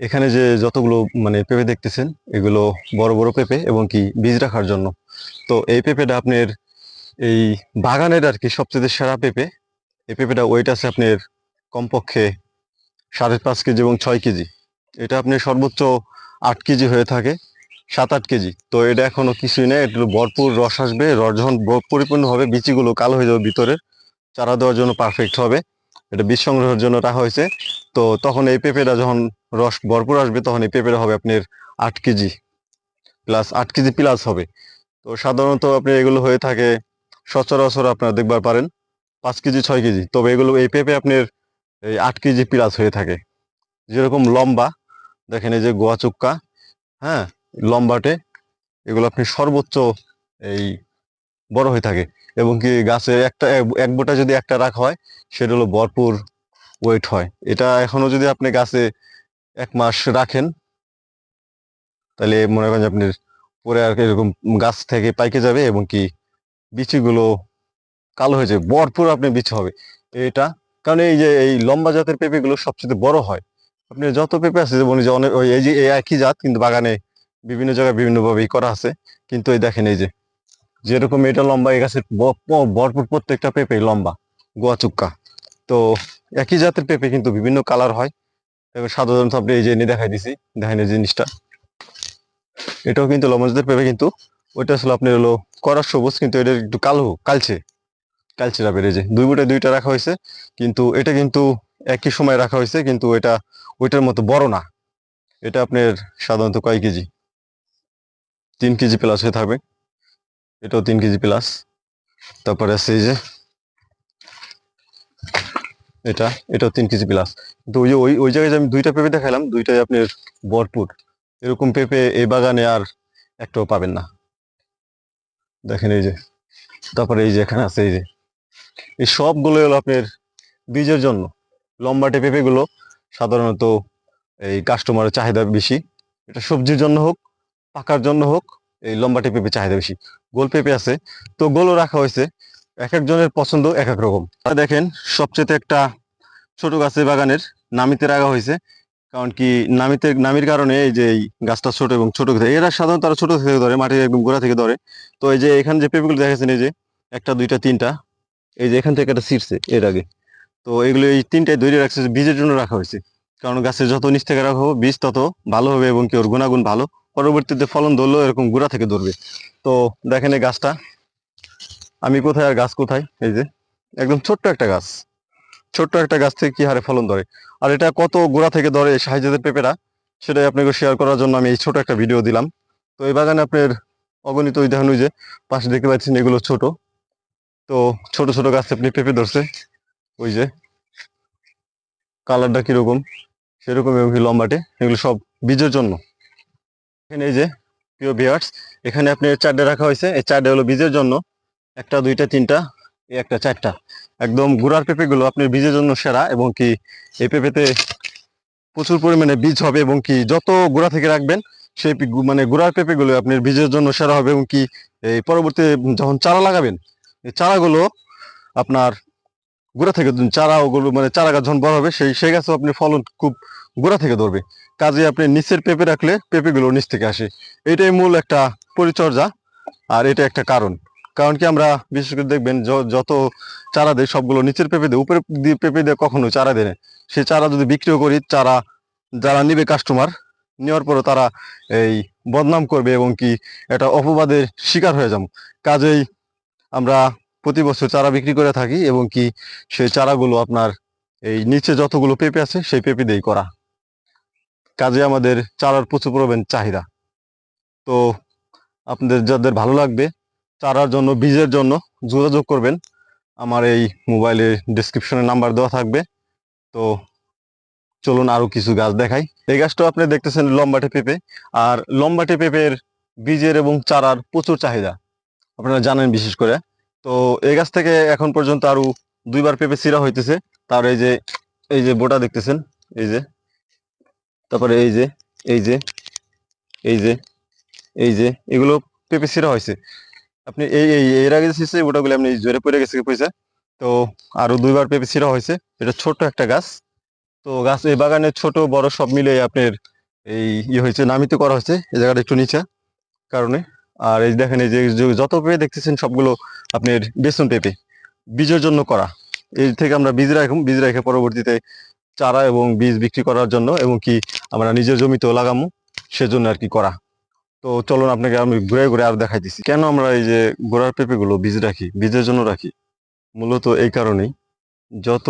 এখানে যে যতগুলো মানে পেঁপে দেখতেছেন, এগুলো বড় বড় পেঁপে এবং কি বীজ রাখার জন্য। তো এই পেঁপেটা আপনার এই বাগানের আর কি সবচেয়ে সেরা পেঁপে। এই পেঁপেটা ওয়েট আছে আপনার কমপক্ষে সাড়ে পাঁচ কেজি এবং ছয় কেজি। এটা আপনি সর্বোচ্চ আট কেজি হয়ে থাকে, সাত আট কেজি। তো এটা এখনও কিছুই নেই একটু ভরপুর রস আসবে। রস যখন পরিপূর্ণ হবে বিচিগুলো কালো হয়ে যাবে ভিতরে। চারা দেওয়ার জন্য পারফেক্ট হবে। এটা বীজ সংগ্রহের জন্য রাখা হয়েছে। তো তখন এই পেঁপেটা যখন রস, ভরপুর আসবে তখন এই পেঁপেটা হবে আপনার আট কেজি প্লাস আট কেজি প্লাস হবে। তো সাধারণত আপনি এগুলো হয়ে থাকে সচরাচর আপনারা দেখবার পারেন পাঁচ কেজি, ছয় কেজি। তবে এগুলো, এই পেঁপে আপনার এই আট কেজি প্লাস হয়ে থাকে। যেরকম লম্বা, দেখেন এই যে গোয়া চুক্কা হ্যাঁ লম্বাটে, এগুলো আপনি সর্বোচ্চ এই বড় হয়ে থাকে। এবং কি গাছে একটা, এক- বোটা যদি একটা রাখা হয়, সেটা হলো ভরপুর ওয়েট হয়। এটা এখনও যদি আপনি গাছে এক মাস রাখেন। তাহলে মনে করেন যে আপনার পরে আর এরকম গাছ থেকে পাইকে যাবে এবং কি বিচিগুলো কালো হয়ে যাবে। ভরপুর আপনি বিচি হবে। এটা, কারণ এই যে এই লম্বা জাতের পেঁপেগুলো সবচেয়ে বড় হয়। আপনি যত পেঁপে আছে, যেমন যে অনেক, ওই এই যে এই একই জাত, কিন্তু বাগানে বিভিন্ন জায়গায় বিভিন্ন ভাবেই করা আছে। কিন্তু এই দেখেন এই যে, যেরকম এটা লম্বা, এই গাছের ভরপুর প্রত্যেকটা পেঁপে লম্বা, গোয়া চুক্কা। তো একই জাতের পেঁপে কিন্তু বিভিন্ন কালার হয়। এবার সাধারণত আপনি এই যে এনে দেখাই দিছি দেখেন এই জিনিসটা। এটাও কিন্তু লম্বা জাতের পেঁপে কিন্তু, ওইটা আসলে আপনার হলো করা সবুজ, কিন্তু এটা একটু কালো, কালচে। কালচে ডাবের এই যে, দুই বুটে দুইটা রাখা হয়েছে, কিন্তু এটা কিন্তু একই সময় রাখা হয়েছে, কিন্তু এটা ওইটার মতো বড় না। এটা আপনার সাধারণত কয় কেজি? তিন কেজি প্লাস হয়ে থাকবে। এটাও তিন কেজি প্লাস তারপরে আছে এই যে এটা, এটাও তিন কেজি প্লাস তো ওই ওই ওই জায়গায় যে আমি দুইটা পেঁপে দেখালাম দুইটাই আপনার ভরপুর। এরকম পেঁপে এই বাগানে আর একটাও পাবেন না। দেখেন এই যে, তারপরে এই যে এখানে আছে এই যে। এই সবগুলো হলো আপনার বীজের জন্য। লম্বাটে পেঁপেগুলো সাধারণত এই কাস্টমারের চাহিদা বেশি। এটা সবজির জন্য হোক, পাকার জন্য হোক, এই লম্বাটে পেঁপে চাহিদা বেশি। গোল পেঁপে আছে। তো গোলও রাখা হয়েছে। এক একজনের পছন্দ এক এক রকম। দেখেন সবচেয়ে একটা ছোট গাছের বাগানের নামিতে রাখা হয়েছে। কারণ কি, নামিতে, নামির কারণে এই যে এই গাছটা ছোট এবং ছোট এরা সাধারণত তারা ছোট থেকে ধরে, মাটির একদম গোড়া থেকে ধরে। তো এই যে এখানে যে পেঁপেগুলো দেখেছেন এই যে একটা, দুইটা, তিনটা, এই যে এখান থেকে একটা ছিঁড়ছে এর আগে। তো এগুলো এই তিনটায় ধরে রাখছে, বীজের জন্য রাখা হয়েছে। কারণ গাছের যত নিচ থেকে রাখা হবে, বীজ তত ভালো হবে এবং কি ওর গুণাগুণ ভালো। পরবর্তীতে ফলন ধরলেও এরকম গুড়া থেকে ধরবে। তো দেখেন এই গাছটা আমি কোথায় আর গাছ কোথায়? এই যে, একদম ছোট্ট একটা গাছ। ছোট্ট একটা গাছ থেকে কি হারে ফলন ধরে? আর এটা কত গোড়া থেকে ধরে সাহায্যের পেঁপেরা? সেটাই আপনাকে শেয়ার করার জন্য আমি এই ছোট একটা ভিডিও দিলাম। তো এই বাগানে আপনার অগণিত ওই দেখেন ওই যে, পাশে দেখতে পাচ্ছেন এগুলো ছোট। তো ছোট ছোট গাছে আপনি পেঁপে ধরছে। ওই যে, কালারটা কীরকম? সেরকম এবং লম্বাটে। এগুলো সব বীজের জন্য। এখানে এই যে প্রিয় ভিউয়ার্স এখানে আপনি চারটে রাখা হয়েছে। এই চারটে হলো বীজের জন্য। একটা, দুইটা, তিনটা, এই একটা, চারটা। একদম গুড়ার পেঁপেগুলো আপনার বীজের জন্য সেরা এবং কি এই পেঁপেতে প্রচুর পরিমাণে বীজ হবে এবং কি যত গুড়া থেকে রাখবেন, সেই মানে গুড়ার পেঁপেগুলো আপনার বীজের জন্য সেরা হবে এবং কি এই পরবর্তী যখন চারা লাগাবেন, এই চারাগুলো আপনার গোড়া থেকে চারা ওগুলো মানে চারা গাছ যখন বড় হবে, সেই সেই গাছও আপনি ফলন খুব গোড়া থেকে ধরবে। কাজে আপনি নিচের পেঁপে রাখলে পেঁপেগুলো নিচ থেকে আসে। এটাই মূল একটা পরিচর্যা আর এটা একটা কারণ। কারণ কি আমরা, বিশেষ করে দেখবেন যত চারা দেয় সবগুলো নিচের পেঁপে দেয় উপরে দিয়ে পেঁপে দিয়ে কখনো চারা দেয় সেই চারা যদি বিক্রিও করি, চারা যারা নিবে কাস্টমার নেওয়ার পরে তারা এই বদনাম করবে এবং কি এটা অপবাদের শিকার হয়ে যাব। কাজেই আমরা প্রতি বছর চারা বিক্রি করে থাকি এবং কি সেই চারাগুলো আপনার এই নিচে যতগুলো পেঁপে আছে, সেই পেঁপে দিয়েই করা। কাজে আমাদের চারার প্রচুর পরিমাণ চাহিদা। তো আপনাদের, যাদের ভালো লাগবে চারার জন্য, বীজের জন্য যোগাযোগ করবেন। আমার এই মোবাইলের ডিসক্রিপশনে নাম্বার দেওয়া থাকবে। তো চলুন আরও কিছু গাছ দেখাই। এই গাছটাও আপনি দেখতেছেন লম্বাটে পেঁপে। আর লম্বাটে পেঁপের বীজের এবং চারার প্রচুর চাহিদা। আপনারা জানেন বিশেষ করে। তো এই গাছ থেকে এখন পর্যন্ত আরও দুইবার পেঁপে সিরা হইতেছে। তার এই যে এই যে বোটা দেখতেছেন, এই যে, তারপরে এই যে এই যে এই যে এই যে, এগুলো পেঁপে সিরা হয়েছে আপনি এই এই, এর আগে যে ওটাগুলো আপনি জোরে পড়ে গেছে পয়সা তো আরও দুইবার পেঁপে ছিঁড়া হয়েছে। এটা ছোট একটা গাছ। তো গাছ, এই বাগানের ছোট, বড় সব মিলে আপনার এই ইয়ে হয়েছে, নামিত করা হয়েছে, এই জায়গাটা একটু নিচে কারণে। আর এই দেখেন, এই যে যত পেঁপে দেখতেছেন, সবগুলো আপনার বেসন পেঁপে, বীজের জন্য করা। এই থেকে আমরা বীজ রাখুন বীজ রেখে পরবর্তীতে চারা এবং বীজ বিক্রি করার জন্য, এবং কি আমরা নিজের জমিতেও লাগামু, সেজন্য আর কি করা। তো চলুন আপনাকে আমি ঘুরে ঘুরে আর দেখাই দিচ্ছি কেন আমরা এই যে গোড়ার পেঁপেগুলো বীজ রাখি, বীজের জন্য রাখি? মূলত এই কারণেই। যত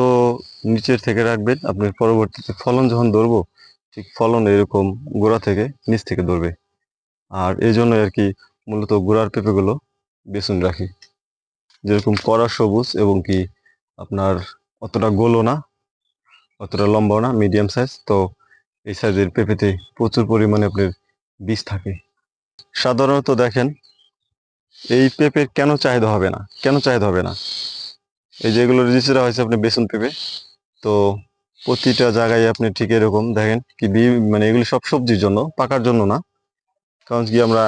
নিচের থেকে রাখবেন, আপনার পরবর্তীতে ফলন যখন ধরবো, ঠিক ফলন এরকম গোড়া থেকে নিচ থেকে ধরবে। আর এই জন্য আর কি মূলত গোড়ার পেঁপেগুলো বেসন রাখি। যেরকম কড়া সবুজ এবং কি আপনার অতটা গোলও না, অতটা লম্বাও না মিডিয়াম সাইজ তো এই সাইজের পেঁপেতে প্রচুর পরিমাণে আপনার বীজ থাকে। সাধারণত দেখেন, এই পেঁপের কেন চাহিদা হবে না? কেন চাহিদা হবে না? এই যেগুলো রেজিস্টার হয়েছে আপনি বেসন পেঁপে, তো প্রতিটা জায়গায় আপনি ঠিক এরকম দেখেন কি মানে এগুলি সব সবজির জন্য, পাকার জন্য না। কারণ কি আমরা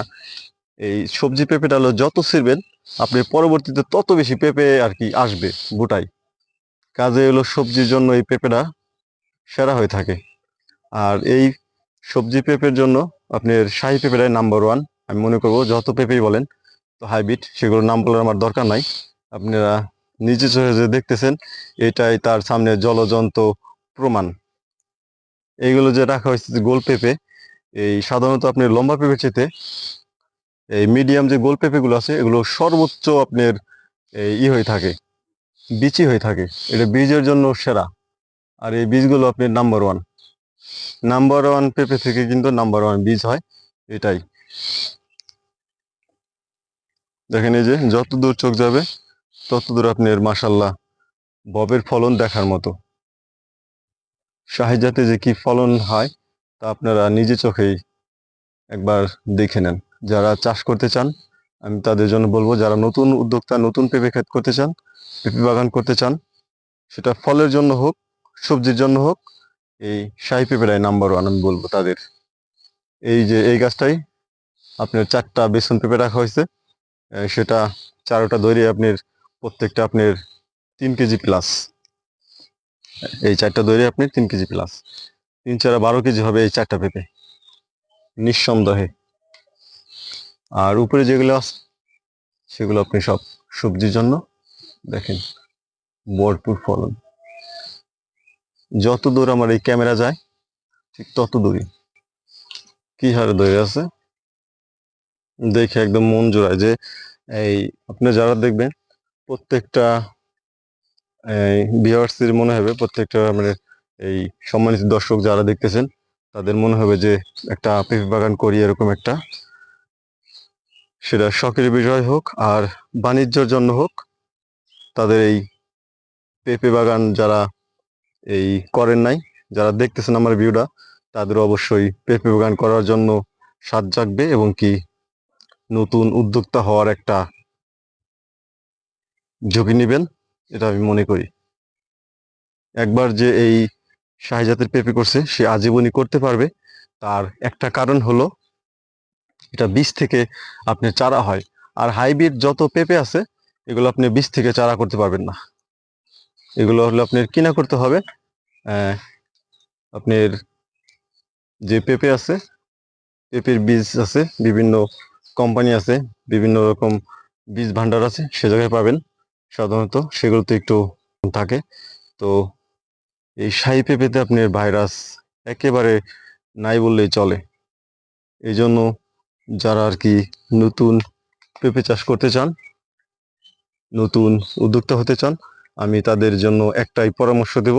এই সবজি পেঁপেটা হলো যত ছিড়বেন, আপনি পরবর্তীতে তত বেশি পেঁপে আর কি আসবে গোটাই কাজে হলো সবজির জন্য এই পেঁপেটা সেরা হয়ে থাকে। আর এই সবজি পেঁপের জন্য আপনার শাহি পেঁপেটাই নাম্বার ওয়ান আমি মনে করব যত পেঁপেই বলেন, তো হাইব্রিড, সেগুলোর নাম বলার আমার দরকার নাই। আপনারা নিজে চোখে যে দেখতেছেন, এটাই তার সামনে জলজন্ত প্রমাণ। এইগুলো যে রাখা হয়েছে গোল পেঁপে, এই সাধারণত আপনি লম্বা পেঁপে চেতে, এই মিডিয়াম যে গোল পেঁপেগুলো আছে, এগুলো সর্বোচ্চ আপনার ই হয়ে থাকে, বিচি হয়ে থাকে। এটা বীজের জন্য সেরা। আর এই বীজগুলো আপনার নাম্বার ওয়ান নাম্বার ওয়ান পেঁপে থেকে কিন্তু নাম্বার ওয়ান বীজ হয়, এটাই। দেখেন এই যে যত দূর চোখ যাবে তত দূর আপনার মাসাল্লাহ ববের ফলন দেখার মতো। শাহিজাতে যে কি ফলন হয়, তা আপনারা নিজে চোখেই একবার দেখে নেন। যারা চাষ করতে চান, আমি তাদের জন্য বলব, যারা নতুন উদ্যোক্তা, নতুন পেঁপে ক্ষেত করতে চান, পেঁপে বাগান করতে চান, সেটা ফলের জন্য হোক, সবজির জন্য হোক, এই শাহি পেঁপেটাই নাম্বার ওয়ান আমি বলব তাদের। এই যে এই গাছটাই আপনার চারটা বেসন পেঁপে রাখা হয়েছে। সেটা চারোটা দৈরি আপনার, প্রত্যেকটা আপনার তিন কেজি প্লাস এই চারটা দৈরি আপনি তিন কেজি প্লাস তিন চারা বারো কেজি হবে এই চারটা পেঁপে। নিঃসন্দেহে। আর উপরে যেগুলো সেগুলো আপনি সব সবজির জন্য দেখেন, ভরপুর ফলন। যত দূর আমার এই ক্যামেরা যায়, ঠিক তত দূরই। কি হারে ধরে আছে? দেখে একদম মন জোড়ায় যে, এই আপনি যারা দেখবেন, প্রত্যেকটা ভিউয়ার্সের মনে হবে প্রত্যেকটা আমাদের এই সম্মানিত দর্শক যারা দেখতেছেন, তাদের মনে হবে যে একটা পেঁপে বাগান করি এরকম একটা। সেটা শখের বিষয় হোক আর বাণিজ্যর জন্য হোক, তাদের এই পেঁপে বাগান যারা এই করেন নাই, যারা দেখতেছেন আমার ভিউটা তাদের অবশ্যই পেঁপে বাগান করার জন্য স্বাদ জাগবে এবং কি নতুন উদ্যোক্তা হওয়ার একটা ঝুঁকি নেবেন, এটা আমি মনে করি। একবার যে এই শাহজাতের পেঁপে করছে, সে আজীবনই করতে পারবে। তার একটা কারণ হলো, এটা বীজ থেকে আপনি চারা হয়। আর হাইব্রিড যত পেঁপে আছে, এগুলো আপনি বীজ থেকে চারা করতে পারবেন না। এগুলো হলো আপনার কিনা করতে হবে। আপনার যে পেঁপে আছে, পেঁপের বীজ আছে, বিভিন্ন কোম্পানি আছে, বিভিন্ন রকম বীজ ভান্ডার আছে, সে জায়গায় পাবেন। সাধারণত সেগুলোতে একটু থাকে। তো এই শাহী পেঁপেতে আপনার ভাইরাস একেবারে নাই বললেই চলে। এই জন্য যারা আর কি নতুন পেঁপে চাষ করতে চান, নতুন উদ্যোক্তা হতে চান, আমি তাদের জন্য একটাই পরামর্শ দেব।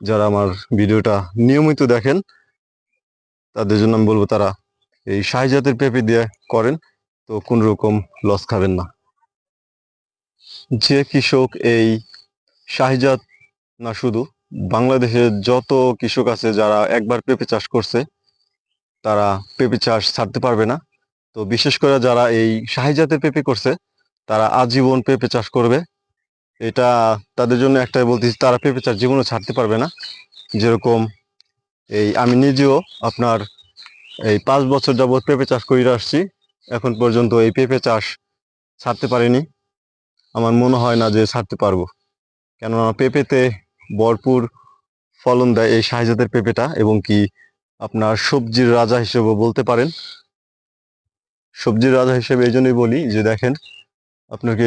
যারা আমার ভিডিওটা নিয়মিত দেখেন, তাদের জন্য আমি বলব তারা এই শাহিজাতের পেঁপে দিয়ে করেন, তো কোন রকম লস খাবেন না। যে কৃষক এই শাহিজাত না শুধু, বাংলাদেশে যত কৃষক আছে যারা একবার পেঁপে চাষ করছে, তারা পেঁপে চাষ ছাড়তে পারবে না। তো বিশেষ করে যারা এই শাহিজাতের পেঁপে করছে, তারা আজীবন পেঁপে চাষ করবে। এটা তাদের জন্য একটাই বলতেছি তারা পেঁপে চাষ জীবনও ছাড়তে পারবে না। যেরকম এই আমি নিজেও আপনার এই পাঁচ বছর যাবত পেঁপে চাষ করে আসছি। এখন পর্যন্ত এই পেঁপে চাষ ছাড়তে পারিনি। আমার মনে হয় না যে ছাড়তে পারব। কেননা পেঁপেতে ভরপুর ফলন দেয় এই শাহজাতের পেঁপেটা এবং কি আপনার সবজির রাজা হিসেবে বলতে পারেন। সবজির রাজা হিসেবে এই জন্যই বলি যে দেখেন, আপনাকে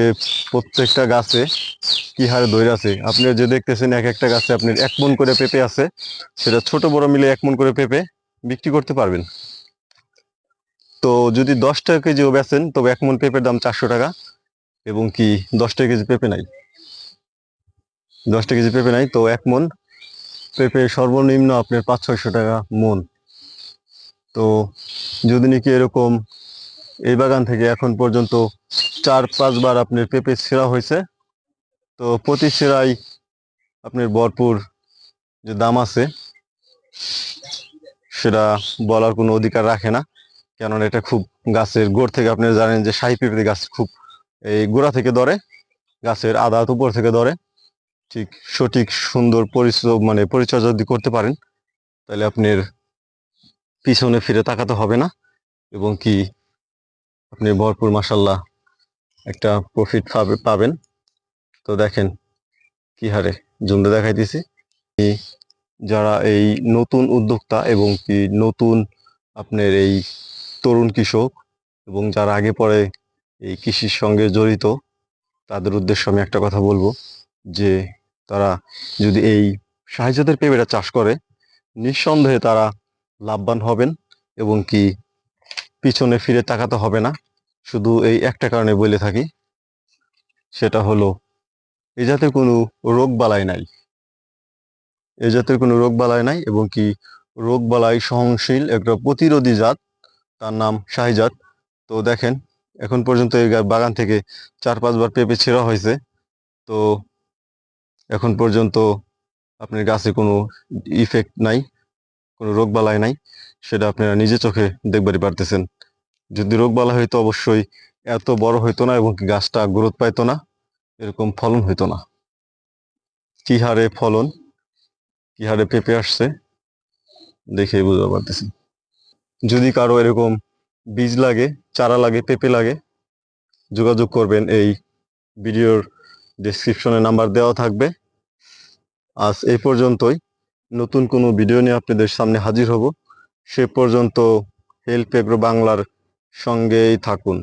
প্রত্যেকটা গাছে কি হারে দৈর আছে। আপনি যে দেখতেছেন এক একটা গাছে আপনার এক মন করে পেঁপে আছে। সেটা ছোট বড় মিলে এক মন করে পেঁপে। বিক্রি করতে পারবেন। তো যদি দশ টাকা কেজিও বেচেন, তবে এক মন পেঁপের দাম চারশো টাকা এবং কি দশ টাকা কেজি পেঁপে নাই? দশ টাকা কেজি পেঁপে নাই, তো এক মন পেঁপে সর্বনিম্ন আপনার পাঁচ ছয়শো টাকা মন। তো যদি নাকি এরকম এই বাগান থেকে এখন পর্যন্ত চার পাঁচবার আপনার পেঁপে ছেঁড়া হয়েছে, তো প্রতি ছেঁড়াই আপনার ভরপুর যে দাম আছে সেটা বলার কোনো অধিকার রাখে না। কেননা এটা খুব গাছের গোড় থেকে আপনি জানেন যে শাহী পেঁপে গাছ খুব এই গোড়া থেকে ধরে, গাছের আধা উপর থেকে ধরে। ঠিক সঠিক, সুন্দর পরিশ্রম মানে পরিচর্যা যদি করতে পারেন, তাহলে আপনার পিছনে ফিরে তাকাতে হবে না এবং কি আপনি ভরপুর মাসাল্লাহ একটা প্রফিট পাবেন। তো দেখেন কি হারে জমতে দেখাইতেছি। যারা এই নতুন উদ্যোক্তা এবং কি নতুন আপনার এই তরুণ কৃষক এবং যারা আগে পরে এই কৃষির সঙ্গে জড়িত, তাদের উদ্দেশ্যে আমি একটা কথা বলব যে তারা যদি এই সাহায্যদের পেঁপেটা চাষ করে, নিঃসন্দেহে তারা লাভবান হবেন এবং কি পিছনে ফিরে তাকাতে হবে না। শুধু এই একটা কারণে বলে থাকি, সেটা হলো এ জাতের কোনো রোগ বালাই নাই। এ জাতের কোনো রোগ বালাই নাই এবং কি রোগ বালাই সহনশীল একটা প্রতিরোধী জাত, তার নাম শাহিজাত তো দেখেন, এখন পর্যন্ত এই বাগান থেকে চার, পাঁচবার পেঁপে ছেঁড়া হয়েছে। তো এখন পর্যন্ত আপনার গাছে কোনো ইফেক্ট নাই, কোনো রোগ বালাই নাই, সেটা আপনারা নিজে চোখে দেখবারই পারতেছেন। যদি রোগ বালাই হইতো অবশ্যই এত বড় হইতো না এবং গাছটা গ্রোথ পাইতো না, এরকম ফলন হইতো না। কি হারে ফলন? কি হারে পেঁপে আসছে, দেখেই বুঝতে পারতেছি। যদি কারও এরকম বীজ লাগে, চারা লাগে, পেঁপে লাগে, যোগাযোগ করবেন। এই ভিডিওর ডেসক্রিপশনে নাম্বার দেওয়া থাকবে। আজ এই পর্যন্তই। নতুন কোনো ভিডিও নিয়ে আপনাদের সামনে হাজির হব। সে পর্যন্ত হেল্প এগ্রো বাংলার সঙ্গেই থাকুন।